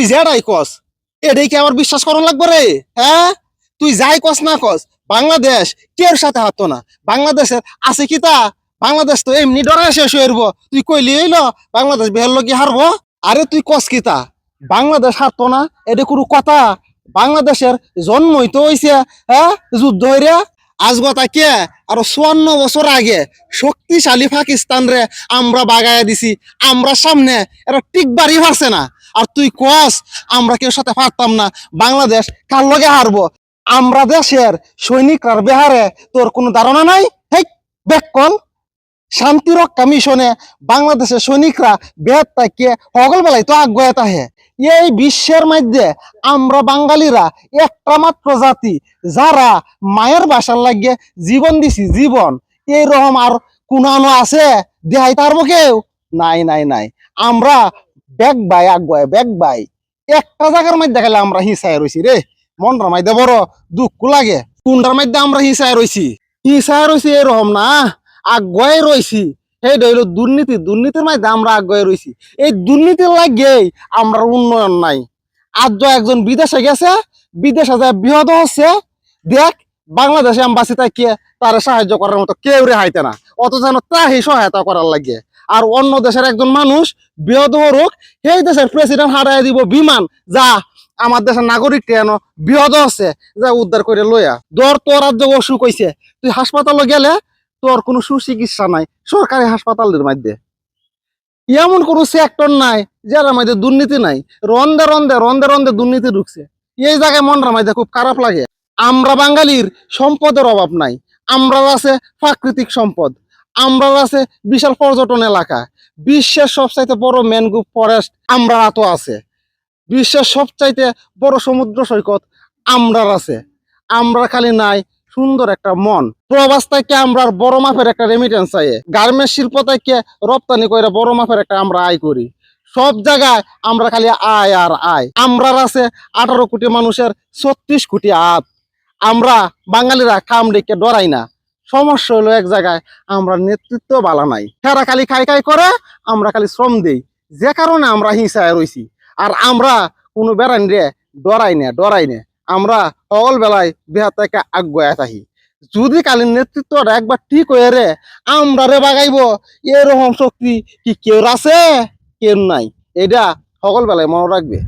তুই যেটাই কস, এটাই কি আমার বিশ্বাস করন লাগবে রে? হ্যাঁ? তুই যাই কস না কস, বাংলাদেশ কের সাথে হারতো না। বাংলাদেশের আছে কি তা? বাংলাদেশ তো এমনি ডরায় শেষ হয়ে তুই কইলি হইল বাংলাদেশ বেহার লোক হারবো? আরে তুই কস কি তা? বাংলাদেশ হারতো না, এটা কোনো কথা। বাংলাদেশের জন্মই তো হইছে হ্যাঁ? যুদ্ধ হইরা আজ কথা কে? আরও চুয়ান্ন বছর আগে শক্তিশালী পাকিস্তান রে আমরা বাগায় দিছি, আমরা সামনে, এরা টিকবারই পারছে না। আর তুই কস আমরা কেউ সাথে পারতাম না, বাংলাদেশ কার লগে হারবো? আমরা দেশের সৈনিক আর বেহারে, তোর কোনো ধারণা নাই? Hey, back call. শান্তি রক্ষা মিশনে বাংলাদেশের সৈনিকরা বেহার তাকে হগল বেলায় তো আগ্রহে তাহে। এই বিশ্বের মধ্যে আমরা বাঙালিরা একটা মাত্র জাতি, যারা মায়ের বাসার লাগিয়ে জীবন দিছি, জীবন। এইরকম আর কুনানো আছে? দেহাই তার কেউ নাই নাই নাই। আমরা ব্যাগ বাই আগুয়ায় ব্যাগ বাই। একটা জায়গার মধ্যে গেলে আমরা হিসায় রইছি রে। মনটার মধ্যে বড় দুঃখ লাগে। কোনটার মধ্যে আমরা হিসায় রইছি? হিসায় রইছি এরকম না। আগুয়ায় রইছি সেই হইল দুর্নীতি দুর্নীতির মধ্যে আমরা আগুয়ায় রইছি এই দুর্নীতির লাগেই আমরা উন্নয়ন নাই। আজ একজন বিদেশে গেছে, বিদেশে যায় বৃহৎ হচ্ছে দেখ, বাংলাদেশে আম্বাসি তাকে তার সাহায্য করার মতো কেউ রেহাইতে না। অত যেন তাহি সহায়তা করার লাগে আর অন্য দেশের একজন মানুষ বৃহৎ হোক সেই দেশের প্রেসিডেন্ট হারাই দিব বিমান, যা আমার দেশের নাগরিক কেন বৃহৎ হচ্ছে যা উদ্ধার করে লইয়া দর তোর রাজ্য অসুখ হইছে তুই হাসপাতালে গেলে তোর কোনো সুচিকিৎসা নাই, সরকারি হাসপাতালের মধ্যে। এমন কোনো সেক্টর নাই, যার মধ্যে দুর্নীতি নাই। রন্দে রন্দে রন্দে রন্দে দুর্নীতি ঢুকছে। এই জায়গায় মনরা মধ্যে খুব খারাপ লাগে। আমরা বাঙালির সম্পদের অভাব নাই। আমরা আছে প্রাকৃতিক সম্পদ। আমরা আছে বিশাল পর্যটন এলাকা। বিশ্বের সবচাইতে বড় ম্যানগ্রোভ ফরেস্ট আমরা তো আছে। বিশ্বের সবচাইতে বড় সমুদ্র সৈকত আমরার আছে। আমরা খালি নাই সুন্দর একটা মন। প্রবাস থেকে আমরা বড় মাপের একটা রেমিটেন্স চাই? গার্মেন্টস শিল্প থেকে রপ্তানি করে বড় মাপের একটা আমরা আয় করি? সব জায়গায় আমরা খালি আয় আর আয়। আমরার আছে আঠারো কোটি মানুষের ছত্রিশ কোটি আত। আমরা বাঙালিরা খাম ডেকে ডরাই না। সমস্যা হলো এক জায়গায় আমরা নেতৃত্ব বালা নাই। হেরা খালি খাই খাই করে আমরা খালি শ্রম দিই। যে কারণে আমরা হিংসায় রইছি। আর আমরা কোনো বেড়ান রে ডরাই না ডরাই না। আমরা সকল বেলায় বিহার থেকে আগুয়া থাকি যদি কালীন নেতৃত্বটা একবার ঠিক হয়ে রে আমরা রে বাগাইব এরকম শক্তি কি কেউ আছে কেউ নাই। এটা সকল বেলায় মনে রাখবে